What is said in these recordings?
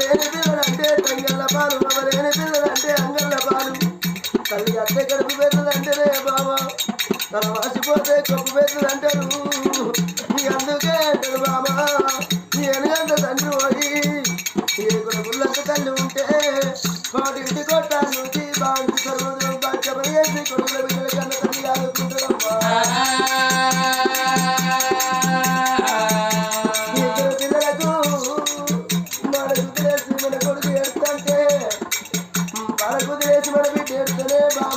లేని పిల్లలంటే తంగళ్ళ పాలు నీ అందుకే అంటారు బాబా నీ ఎనగంత తండ్రి పోయి ఏడుగుల గుళ్ళంత తల్లి ఉంటే కోటింటి కొట్టాను బాగుంది బాంటి సర్వదం బాధ్యపడి చేసి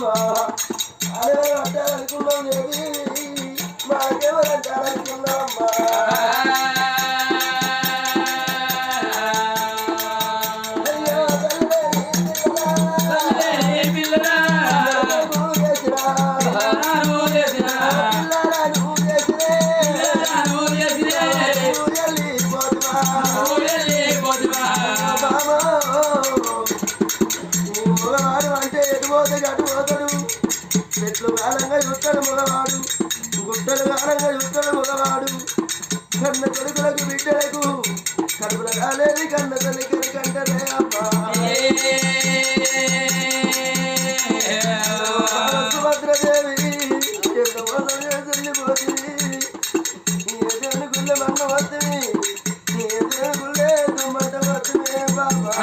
ఎడుతూనే బామా అదే అంటారనుకున్నాం ఏది మాకెవరు అంటారనుకున్నామమ్మా అయ్యో తల్లి చెట్లు కాలంగా మొదవాడు గుట్టలు కాలంగా చూస్తాడు మగవాడు కన్న కొడుకులకు బిడ్డలకు కడుపుల కాలేది కన్న తల్లికి కంటనే అమ్మా సుభద్రదేవి ఎంత పోతుంది ఏ దేవుని మన్న వస్తుంది గుళ్ళే వస్తుంది బాబా.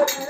Obrigada.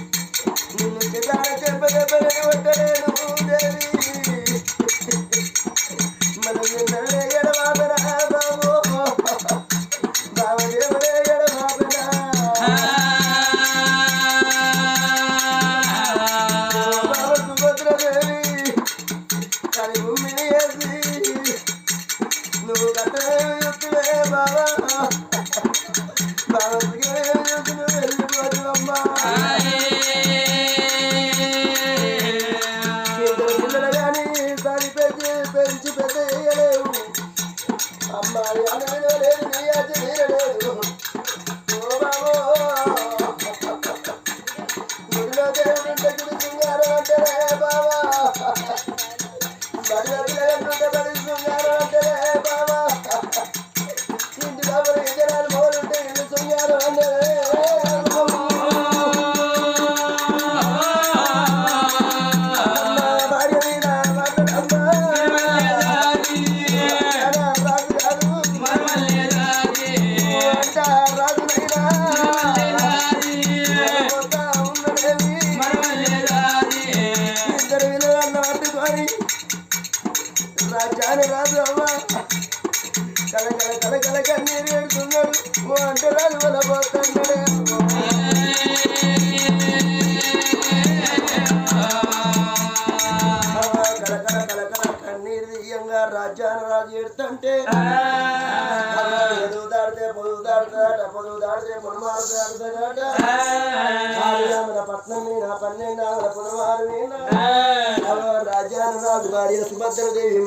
Gracias. ఇద్దరు విలువన్న పట్టుకొని రాజాని రాజు అవ్వ కల కల కల కల కన్నీరు ఏడుతున్నాడు ఓ అంటే రాజు వల్ల పోతున్నాడే కల కల కల కల కన్నీరు తీయంగా రాజాని రాజు ఏడుతుంటే. పట్నం పన్నెండు ఆవిడ పొడమారు మీద రాజాను రాజు భార్య సుభద్రదేవి